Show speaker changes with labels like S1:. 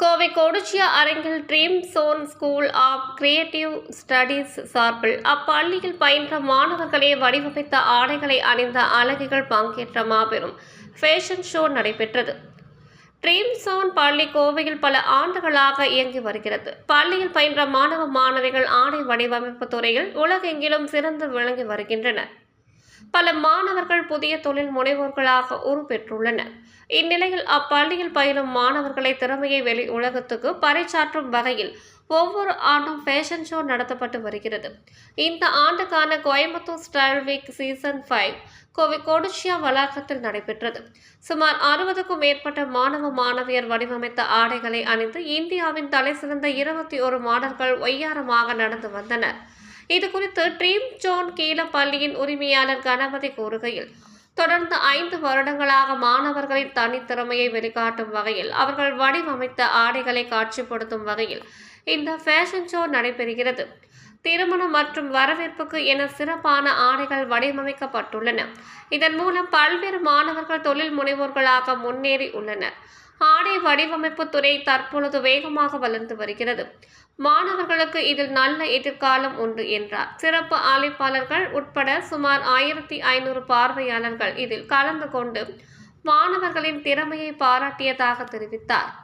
S1: கோவை கொடிச்சியா அரங்கில் dream zone school of creative studies சார்பில் அப்பள்ளியில் பயின்ற மாணவர்களே வடிவமைத்த ஆடைகளை அணிந்த அழகிகள் பங்கேற்ற மாபெரும் ஃபேஷன் ஷோ நடைபெற்றது. ட்ரீம் சோன் பள்ளி கோவையில் பல ஆண்டுகளாக இயங்கி வருகிறது. பள்ளியில் பயின்ற மாணவ மாணவிகள் ஆடை வடிவமைப்பு துறையில் உலகெங்கிலும் சிறந்து விளங்கி வருகின்றனர். பல மாணவர்கள் புதிய தொழில் முனைவோர்களாக உருப்பெற்றுள்ளனர். இந்நிலையில் அப்பள்ளியில் பயிலும் மாணவர்களை திறமையை வெளி உலகத்துக்கு பறைச்சாற்றும் வகையில் ஒவ்வொரு ஆண்டும் ஃபேஷன் ஷோ நடத்தப்பட்டு வருகிறது. இந்த ஆண்டுக்கான Coimbatore style week season five Kovai Codissia வளாகத்தில் நடைபெற்றது. சுமார் அறுபதுக்கும் மேற்பட்ட மாணவ மாணவியர் வடிவமைத்த ஆடைகளை அணிந்து இந்தியாவின் தலைசிறந்த இருபத்தி ஒரு மாடல்கள் ஒய்யாரமாக நடந்து வந்தனர் இது குறித்து ட்ரீம் ஜோன் கீழப்பள்ளியின் உரிமையாளர் கணபதி கூறுகையில் தொடர்ந்து ஐந்து வருடங்களாக மாணவர்களின் தனித்திறமையை வெளிக்காட்டும் வகையில் அவர்கள் வடிவமைத்த ஆடைகளை காட்சிப்படுத்தும் வகையில் இந்த ஃபேஷன் ஷோ நடைபெறுகிறது. திருமணம் மற்றும் வரவேற்புக்கு என சிறப்பான ஆடைகள் வடிவமைக்கப்பட்டுள்ளன. இதன் மூலம் பல்வேறு மாணவர்கள் தொழில் முனைவோர்களாக முன்னேறி உள்ளனர். ஆடை வடிவமைப்பு துறை தற்பொழுது வேகமாக வளர்ந்து வருகிறது. மாணவர்களுக்கு இதில் நல்ல எதிர்காலம் உண்டு என்றார். சிறப்பு அழைப்பாளர்கள் உட்பட சுமார் ஆயிரத்தி ஐநூறு பார்வையாளர்கள் இதில் கலந்து கொண்டு மாணவர்களின் திறமையை பாராட்டியதாக தெரிவித்தார்.